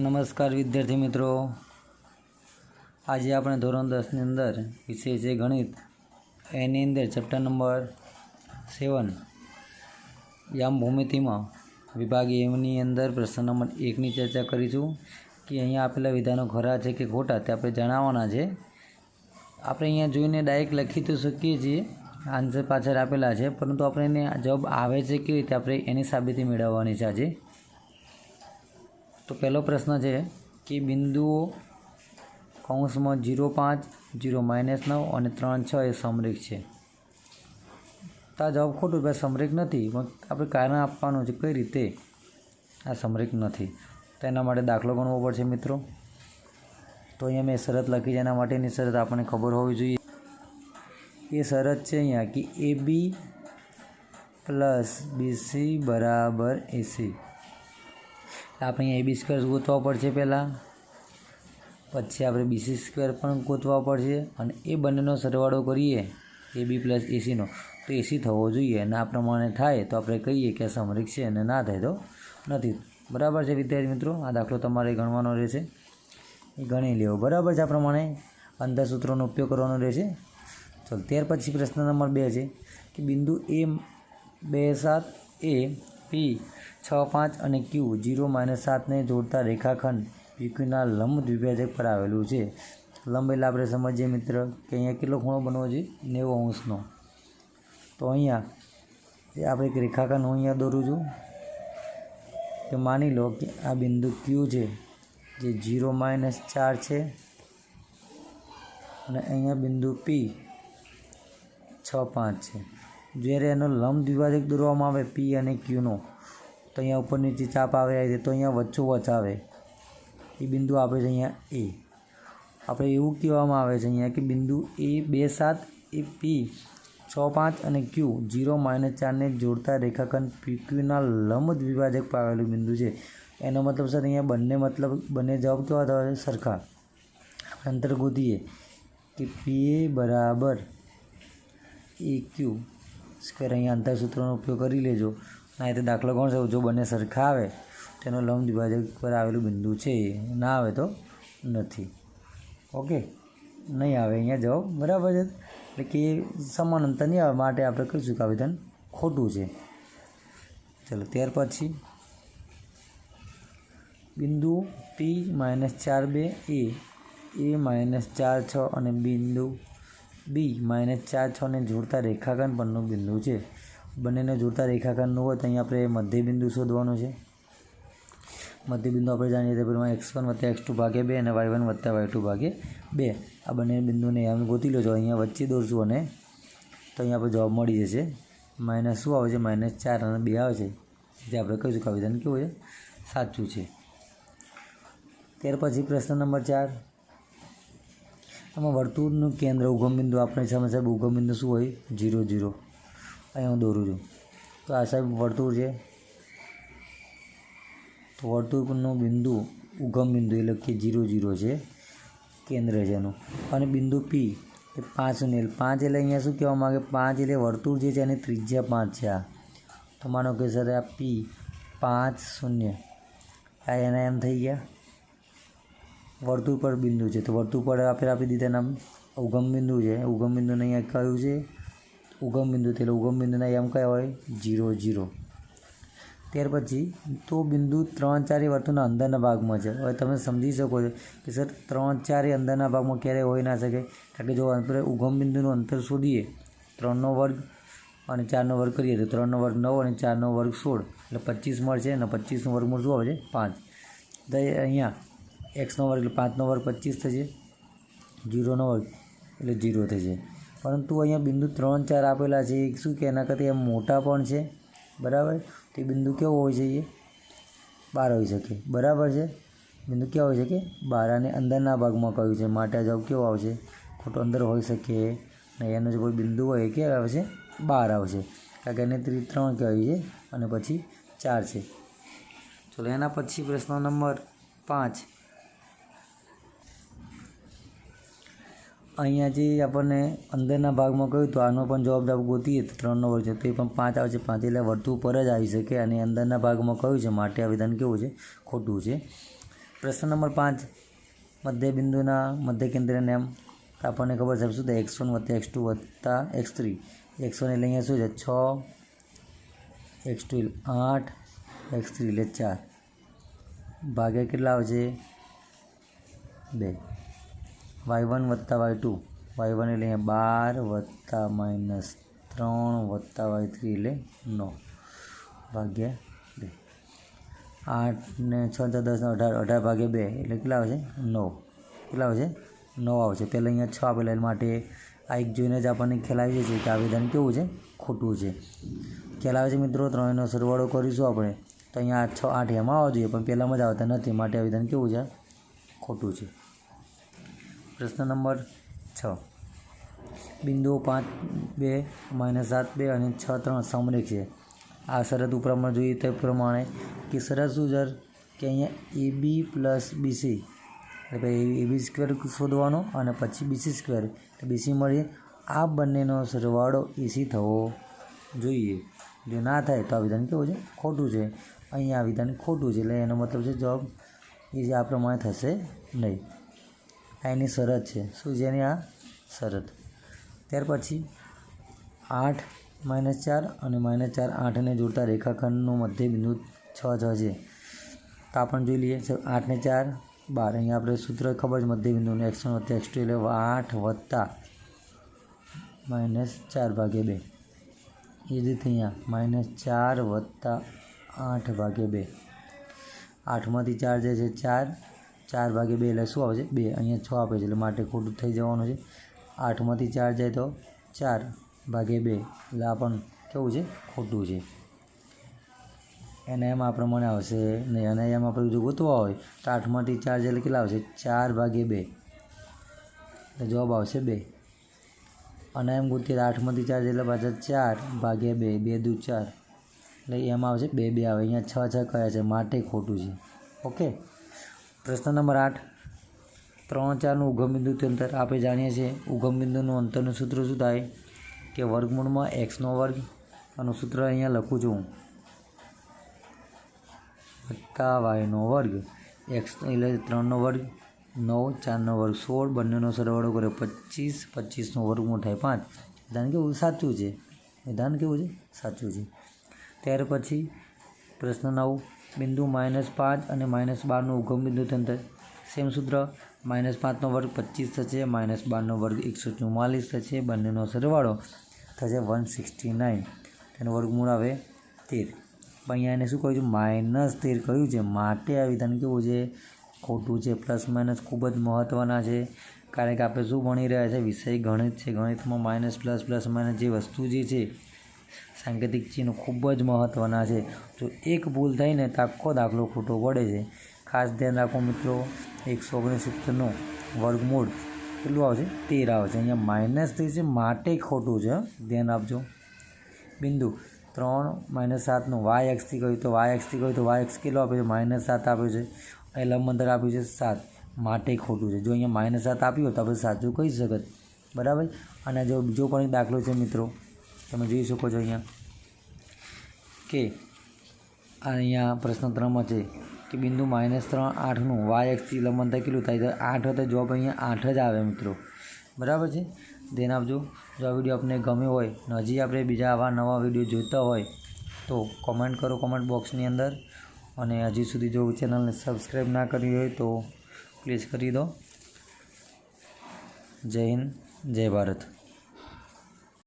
નમસ્કાર વિદ્યાર્થી મિત્રો. આજે આપણે ધોરણ દસની અંદર વિષય છે ગણિત, એની અંદર ચેપ્ટર નંબર સેવન યામ ભૂમિતિમાં વિભાગ એમની અંદર પ્રશ્ન નંબર એકની ચર્ચા કરીશું. કે અહીંયા આપેલા વિધાનો ખરા છે કે ખોટા તે આપણે જણાવવાના છે. આપણે અહીંયા જોઈને ડાયરેક્ટ લખી તો શકીએ છીએ આન્સર પાછળ આપેલા છે, પરંતુ આપણે એને જવાબ આવે છે કેવી રીતે, આપણે એની સાબિતી મેળવવાની છે આજે. તો પહેલો પ્રશ્ન છે કે બિંદુઓ કૌંસમાં જીરો પાંચ, જીરો માઇનસ નવ અને ત્રણ છ એ સમરેખ છે. તો આ જવાબ ખોટું ભાઈ સમરેખ નથી, પણ આપણે કારણ આપવાનું છે કઈ રીતે? આ સમરેખ નથી. તો એના માટે દાખલો ગણવો પડશે મિત્રો. તો અહીંયા મેં શરત લખી છે, એના માટેની શરત આપણને ખબર હોવી જોઈએ. એ શરત છે અહીંયા કે એ બી પ્લસ બીસી બરાબર એસી આપણે અહીંયા એબી સ્ક્વેર ગોતવા પડશે પહેલાં. પછી આપણે બીસી સ્ક્વેર પણ ગોતવા પડશે અને એ બંનેનો સરવાળો કરીએ એ બી પ્લસ એસીનો તો એસી થવો જોઈએ અને આ પ્રમાણે થાય તો આપણે કહીએ કે આ સમરેખ છે અને ના થાય તો નથી. બરાબર છે વિદ્યાર્થી મિત્રો? આ દાખલો તમારે ગણવાનો રહેશે. એ ગણી લેવો બરાબર છે આ પ્રમાણે? અંધસૂત્રોનો ઉપયોગ કરવાનો રહેશે. ચાલો, ત્યાર પછી પ્રશ્ન નંબર બે છે કે બિંદુ એ બે સાત એ પી છ પાંચ અને ક્યુ જીરો માઇનસ સાતને જોડતા રેખાખંડ પીક્યુના લંબ દ્વિભાજક પર આવેલું છે. લંબ આપણે સમજીએ મિત્ર કે અહીંયા કેટલો ખૂણો બનવો જોઈએ? નેવું અંશનો. તો અહીંયા આપણે એક રેખાખંડ હું અહીંયા દોરું છું કે માની લો કે આ બિંદુ ક્યુ છે, જે જીરો માઇનસ ચાર છે, અને અહીંયા બિંદુ પી છ પાંચ છે. જ્યારે એનો લંબ દ્વિભાજક દોરવામાં આવે પી અને ક્યુનો તો અહીંયા ઉપર નીચે ચાપ આવે છે તો અહીંયા વચ્ચોવચ આવે. એ બિંદુ આપે છે અહીંયા એ આપણે એવું કહેવામાં આવે છે અહીંયા કે બિંદુ એ બે સાત, એ પી છ પાંચ અને ક્યુ જીરો માઇનસ ચારને જોડતા રેખાખંડ પી ક્યુના લંબ દ્વિભાજક આવેલું બિંદુ છે. એનો મતલબ સર અહીંયા બંને મતલબ, બંને જવાબ કેવા થવા છે? સરખા. આપણે અંતર ગોતીએ કે પી એ બરાબર એ ક્યુ સ્ક્વેર અહીંયા અંતર સૂત્રનો ઉપયોગ કરી લેજો. ના રીતે દાખલો કોણ છે? જો બંને સરખા આવે, તેનો લંબ દ્વિભાજક પર આવેલું બિંદુ છે. ના આવે તો નથી. ઓકે? નહીં આવે. અહીંયા જવાબ બરાબર છે. એટલે કે સમાન અંતર નહીં આવે. માટે આપણે કહીશું કે આવેદન ખોટું છે. ચલો, ત્યાર પછી બિંદુ પી માઇનસ ચાર બે એ એ માઇનસ ચાર છ અને બિંદુ બી, માઇનસ ચાર છને જોડતા રેખાખંડ પરનું બિંદુ છે. બંનેને જોડતા રેખાખંડનું હોય તો અહીં આપણે મધ્ય બિંદુ શોધવાનું છે. મધ્ય બિંદુ આપણે જાણીએ તો પહેલાં એક્સ વન વત્તા એક્સ ટુ ભાગે બે અને વાય વન વત્તા વાય ટુ ભાગે બે. આ બંને બિંદુને એમ ગોતી લો છો. અહીંયા વચ્ચે દોરશું અને તો અહીંયા આપણે જવાબ મળી જશે. માઇનસ શું આવે છે? માઇનસ ચાર અને બે આવે છે. જે આપણે કહીશું કે આ વિધાન કેવું છે? સાચું છે. ત્યાર પછી પ્રશ્ન નંબર ચાર. આમાં વર્તુળનું કેન્દ્ર ઉગમ બિંદુ આપણે સામે સાહેબ, ઉગમબિંદુ શું હોય? જીરો જીરો અહીંયા હું દોરું છું. તો આ સાહેબ વર્તુળ છે. તો વર્તુળનું બિંદુ ઉગમ બિંદુ એટલે કે જીરો જીરો છે. કેન્દ્ર છે એનું. અને બિંદુ પી એ પાંચનું એટલે પાંચ એટલે અહીંયા શું કહેવા માગે? પાંચ એટલે વર્તુળ જે છે એની ત્રિજ્યા પાંચ છે આ. તો માનો કે સર આ પી પાંચ શૂન્ય. આ એના એમ થઈ ગયા. વર્તુળ પર બિંદુ છે. તો વર્તુળ પર આપણે આપી દીધા નામ ઉગમ બિંદુ છે. ઉગમ બિંદુને અહીંયા કયું છે? ઉગમ બિંદુ એટલે ઉગમ બિંદુના એમ કયા હોય? Zero zero. ત્યાર પછી તો બિંદુ ત્રણ ચાર એ વર્તુળના અંદરના ભાગમાં છે. હવે તમે સમજી શકો છો કે સર, ત્રણ ચાર એ અંદરના ભાગમાં ક્યારેય હોઈ ના શકે? કારણ કે જો આપણે ઉગમ બિંદુનું અંતર શોધીએ, ત્રણનો વર્ગ અને ચારનો વર્ગ કરીએ, તો ત્રણનો વર્ગ નવ અને ચારનો વર્ગ સોળ. એટલે પચીસ મળશે અને પચીસનો વર્ગમૂળ શું આવે છે પાંચ. તો અહીંયા એક્સનો વર્ગ એટલે પાંચનો વર્ગ પચીસ થશે જીરોનો વર્ગ એટલે જીરો થશે પરંતુ અહીંયા બિંદુ ત્રણ ચાર આપેલા છે એ શું કે એના કરતાં એમ મોટા પણ છે. બરાબર? તો બિંદુ કેવો હોય છે એ? બાર હોઈ શકે. બરાબર છે? બિંદુ કેવા હોય છે કે બાર. અને અંદરના ભાગમાં કહ્યું છે? માટે આ જવાબ કેવો આવશે? ખોટો અંદર હોઈ શકે. નહીં, એનો જે કોઈ બિંદુ હોય એ કેવા આવશે બાર આવશે. કારણ કે એને ત્રી ત્રણ કહેવાય છે અને પછી ચાર છે. ચલો, એના પછી પ્રશ્ન નંબર પાંચ. અહીંયા જે આપણને અંદરના ભાગમાં કહ્યું તો આનો પણ જવાબ આપણે ગોતીએ તો ત્રણનો વર્ગ છે. તો એ પણ પાંચ આવે છે. પાંચ એટલે વર્તુળ પર જ આવી શકે અને અંદરના ભાગમાં કહ્યું છે માટે આ વિધાન કેવું છે? ખોટું છે. પ્રશ્ન નંબર પાંચ. મધ્ય બિંદુના મધ્ય કેન્દ્ર નેમ આપણને ખબર છે. શું થાય એક્સ વન વત્તા એક્સ ટુ વત્તા એક્સ થ્રી. એક્સ વન એટલે અહીંયા શું છે? છ. એક્સ ટુ આઠ. એક્સ થ્રી એટલે ચાર. ભાગ્યા કેટલા આવશે બે. વાય વન વત્તા વાય ટુ. વાય વન એટલે અહીંયા બાર વત્તા માઇનસ ત્રણ વત્તા વાય થ્રી એટલે નવ. ભાગ્યા બે. આઠ ને છ છ દસ અઢાર. અઢાર ભાગ્યા બે એટલે કેટલા આવશે? નવ. કેટલા આવશે? નવ આવશે. પહેલાં અહીંયા છ આપેલા માટે આ એક જોઈને જ આપણને ખ્યાલ આવી જશે કે આવેદન કેવું છે? ખોટું છે. ખ્યાલ આવે છે મિત્રો? ત્રણેયનો સરવાળો કરીશું આપણે. તો અહીંયા છ આઠ એમાં આવવા જોઈએ, પણ પહેલાંમાં જ આવતા નથી. માટે આવેદન કેવું છે? ખોટું છે. પ્રશ્ન નંબર છ. બિંદુઓ પાંચ, બે, માઇનસ સાત, બે અને છ ત્રણ સમરેખ છે. આ શરત ઉપરમાં જોઈએ તે પ્રમાણે કે શરત શું સર કે અહીંયા એ બી પ્લસ બીસી એટલે ભાઈ એ બી સ્ક્વેર શોધવાનો અને પછી બીસી સ્ક્વેર બીસી મળી આ બંનેનો સરવાળો એસી થવો જોઈએ. જો ના થાય તો આ વિધાન કેવું છે? ખોટું છે. અહીંયા આ વિધાન ખોટું છે. એટલે એનો મતલબ છે જવાબ એ આ પ્રમાણે થશે નહીં. એની શરત છે. શું છે એની આ શરત? ત્યાર પછી આઠ માઇનસ ચાર અને માઇનસ ચાર આઠને જોડતા રેખાખંડનું મધ્ય બિંદુ છ છ છે. તો આપણે જોઈ લઈએ આઠને ચાર બાર. અહીંયા આપણે સૂત્ર ખબર છે મધ્ય બિંદુનું એક્સ વન વત્તા એક્સ ટુ એટલે આઠ વત્તા માઇનસ ચાર ભાગે બે. એ જ રીતે અહીંયા માઇનસ ચાર વત્તા આઠ ભાગે બે. આઠમાંથી ચાર જે છે ચાર. ચાર ભાગે બે એટલે શું આવશે બે. અહીંયા છ આપે છે એટલે માટે ખોટું થઈ જવાનું છે. આઠમાંથી ચાર જાય તો ચાર ભાગે બે. એટલે આ પણ કેવું છે? ખોટું છે. એને એમ આ પ્રમાણે આવશે નહીં અને એમ આપણે જો ગોતવા હોય તો આઠમાંથી ચાર જાય એટલે કેટલા આવશે? ચાર ભાગે બે. એટલે જવાબ આવશે બે. અને એમ ગોતીએ આઠમાંથી ચાર એટલે પાછા ચાર ભાગે બે. બે દુ ચાર. એટલે એમાં આવશે બે બે આવે. અહીંયા છ છ કયા છે? માટે ખોટું છે. ઓકે? પ્રશ્ન નંબર આઠ. ત્રણ ચારનું ઉગમ તે અંતર આપણે જાણીએ છીએ. ઉગમબિંદુનું અંતરનું સૂત્ર શું થાય? કે વર્ગમૂળમાં એક્સનો વર્ગ આનું સૂત્ર અહીંયા લખું છું હું. વત્તા વાયનો વર્ગ એક્સ એટલે ત્રણનો વર્ગ, નવ, ચારનો વર્ગ, સોળ, બંનેનો સરવાળો કર્યો પચીસ, પચીસનો વર્ગમૂળ થાય પાંચ. વિધાન કેવું? સાચું છે. વિધાન કેવું છે? સાચું છે. ત્યાર પછી પ્રશ્ન નવ. બિંદુ માઇનસ પાંચ અને માઇનસ બારનું ઉગમ બિંદુ થશે સેમ સૂત્ર, માઇનસ પાંચનો વર્ગ પચીસ થશે, માઇનસ બારનો વર્ગ એકસો ચુમ્માલીસ થશે, બંનેનો સરવાળો થશે વન સિક્સટી નાઇન. તેનો વર્ગમૂળ આવે તેર. પણ અહીંયા એને શું કહ્યું છે? માઇનસ તેર કહ્યું છે. માટે આ વિધાન કેવું છે? ખોટું છે. પ્લસ માઇનસ ખૂબ જ મહત્ત્વના છે. કારણ કે આપણે શું ભણી રહ્યા છે? વિષય ગણિત છે. ગણિતમાં માઇનસ પ્લસ પ્લસ માઇનસ જે વસ્તુ જે છે સાંકેતિક ચિહ્નો ખૂબ જ મહત્ત્વના છે. જો એક ભૂલ થઈને તો આખો દાખલો ખોટો પડે છે. ખાસ ધ્યાન રાખો મિત્રો એકસો ઓગણસિત્તેરનો વર્ગમૂળ કેટલું આવશે? તેર આવશે. અહીંયા માઇનસ તેર છે, માટે ખોટું છે. ધ્યાન આપજો. બિંદુ ત્રણ માઇનસ સાતનું વાય એક્સથી કહ્યું તો વાય એક્સથી કહ્યું તો વાય એક્સ કેટલો આપ્યો છે? માઇનસ સાત આપ્યો છે. અહીં અંદર આપ્યું છે સાત. માટે ખોટું છે. જો અહીંયા માઇનસ સાત આપ્યું તો આપણે સાચું કહી શકત. બરાબર? અને જો બીજો પણ દાખલો છે મિત્રો તમે જોઈ શકો છો અહીંયા કે આ અહીંયા પ્રશ્ન ત્રણમાં છે કે બિંદુ માઇનસ ત્રણ આઠનું વાય એક્સથી લંબંતર કેટલું થાય? તો આઠ તો જવાબ અહીંયા આઠ જ આવે મિત્રો. બરાબર છે? ધ્યાન આપજો જો આ વીડિયો આપને ગમ્યો હોય અને હજી આપણે બીજા આવા નવા વીડિયો જોઈતા હોય, તો કોમેન્ટ કરો કોમેન્ટ બોક્સની અંદર. અને હજી સુધી જો ચેનલને સબસ્ક્રાઈબ ના કરી હોય તો પ્લીઝ કરી દો. જય હિન્દ, જય ભારત.